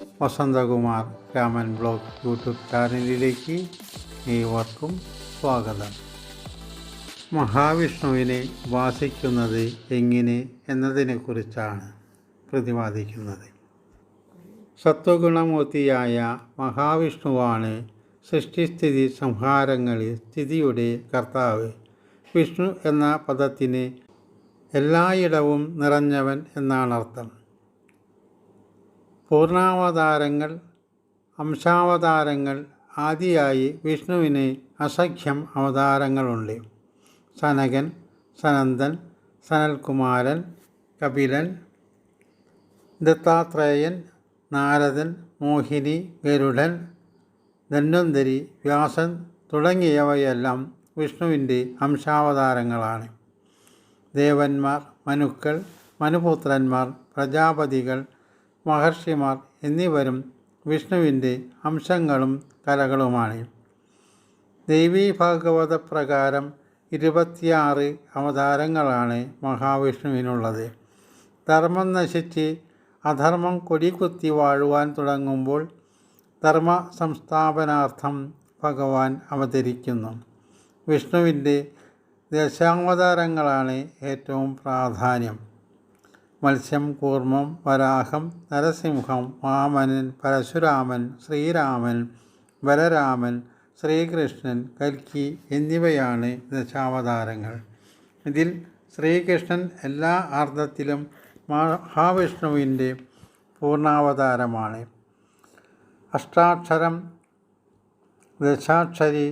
Vasanthakumar Raman blog YouTube ചാനലിലേക്ക് ഏവർക്കും സ്വാഗതം. മഹാവിഷ്ണുവിനെ ഉപാസിക്കുന്നത് എങ്ങനെ എന്നതിനെക്കുറിച്ചാണ് പ്രതിപാദിക്കുന്നത്. സത്വഗുണമൂർത്തിയായ മഹാവിഷ്ണുവാണ് സൃഷ്ടിസ്ഥിതി സംഹാരങ്ങളിൽ സ്ഥിതിയുടെ കർത്താവ്. വിഷ്ണു എന്ന പദത്തിന് എല്ലായിടവും നിറഞ്ഞവൻ എന്നാണ് അർത്ഥം പൂർണാവതാരങ്ങൾ അംശാവതാരങ്ങൾ ആദിയായി വിഷ്ണുവിന് അസഖ്യം അവതാരങ്ങളുണ്ട്. സനകൻ സനന്ദൻ സനൽകുമാരൻ കപിലൻ ദത്താത്രേയൻ നാരദൻ മോഹിനി ഗരുഡൻ ധന്വന്തരി വ്യാസൻ തുടങ്ങിയവയെല്ലാം വിഷ്ണുവിന്റെ അംശാവതാരങ്ങളാണ്. ദേവന്മാർ മനുക്കൾ മനുപുത്രന്മാർ പ്രജാപതികൾ മഹർഷിമാർ എന്നിവരും വിഷ്ണുവിന്റെ അംശങ്ങളും കലകളുമാണ്. ദേവീ ഭാഗവത പ്രകാരം ഇരുപത്തിയാറ് അവതാരങ്ങളാണ് മഹാവിഷ്ണുവിനുള്ളത്. ധർമ്മം നശിച്ച് അധർമ്മം കൊടികുത്തി വാഴുവാൻ തുടങ്ങുമ്പോൾ ധർമ്മ സംസ്ഥാപനാർത്ഥം ഭഗവാൻ അവതരിക്കുന്നു. വിഷ്ണുവിന്റെ ദശാവതാരങ്ങളാണ് ഏറ്റവും പ്രാധാന്യം. മത്സ്യം കൂർമ്മം വരാഹം നരസിംഹം വാമനൻ പരശുരാമൻ ശ്രീരാമൻ ബലരാമൻ ശ്രീകൃഷ്ണൻ കൽക്കി എന്നിവയാണ് ദശാവതാരങ്ങൾ ഇതിൽ ശ്രീകൃഷ്ണൻ എല്ലാ അർത്ഥത്തിലും മഹാവിഷ്ണുവിന്റെ പൂർണാവതാരമാണ്. അഷ്ടാക്ഷരം ദശാക്ഷരി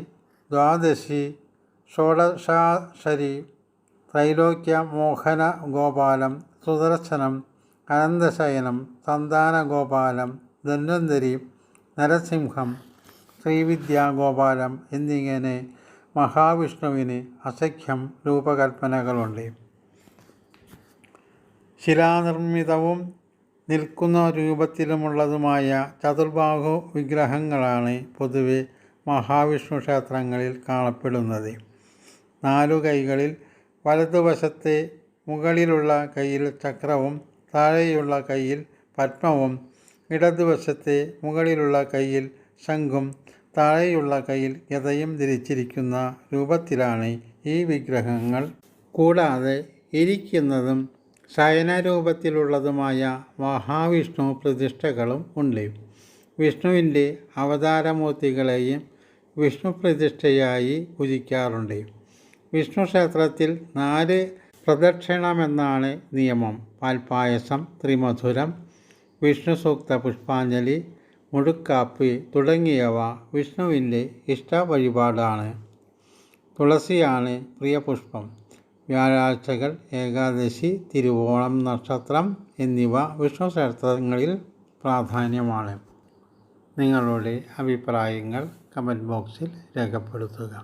ദ്വാദശി ഷോഡശാക്ഷരി ത്രൈലോക്യ മോഹന ഗോപാലം സുദർശനം അനന്തശയനം സന്താനഗോപാലം ധന്വന്തരി നരസിംഹം ശ്രീവിദ്യാഗോപാലം എന്നിങ്ങനെ മഹാവിഷ്ണുവിന് അസഖ്യം രൂപകൽപ്പനകളുണ്ട്. ശിലാനിർമ്മിതവും നിൽക്കുന്ന രൂപത്തിലുമുള്ളതുമായ ചതുർബാഹു വിഗ്രഹങ്ങളാണ് പൊതുവെ മഹാവിഷ്ണു ക്ഷേത്രങ്ങളിൽ കാണപ്പെടുന്നത്. നാലു കൈകളിൽ വലതുവശത്തെ മുകളിലുള്ള കയ്യിൽ ചക്രവും താഴെയുള്ള കയ്യിൽ പത്മവും ഇടതുവശത്തെ മുകളിലുള്ള കയ്യിൽ ശംഖും താഴെയുള്ള കയ്യിൽ ഗതയും ധരിച്ചിരിക്കുന്ന രൂപത്തിലാണ് ഈ വിഗ്രഹങ്ങൾ. കൂടാതെ ഇരിക്കുന്നതും ശയനരൂപത്തിലുള്ളതുമായ മഹാവിഷ്ണു പ്രതിഷ്ഠകളും ഉണ്ട്. വിഷ്ണുവിന്റെ അവതാരമൂർത്തികളെയും വിഷ്ണു പ്രതിഷ്ഠയായി പൂജിക്കാറുണ്ട്. വിഷ്ണു ക്ഷേത്രത്തിൽ നാല് പ്രദക്ഷിണമെന്നാണ് നിയമം. പാൽപ്പായസം ത്രിമധുരം വിഷ്ണു സൂക്ത പുഷ്പാഞ്ജലി മുഴുക്കാപ്പി തുടങ്ങിയവ വിഷ്ണുവിന്റെ ഇഷ്ട വഴിപാടാണ് തുളസിയാണ് പ്രിയപുഷ്പം. വ്യാഴാഴ്ചകൾ ഏകാദശി തിരുവോണം നക്ഷത്രം എന്നിവ വിഷ്ണു ക്ഷേത്രങ്ങളിൽ പ്രാധാന്യമാണ്. നിങ്ങളുടെ അഭിപ്രായങ്ങൾ കമന്റ് ബോക്സിൽ രേഖപ്പെടുത്തുക.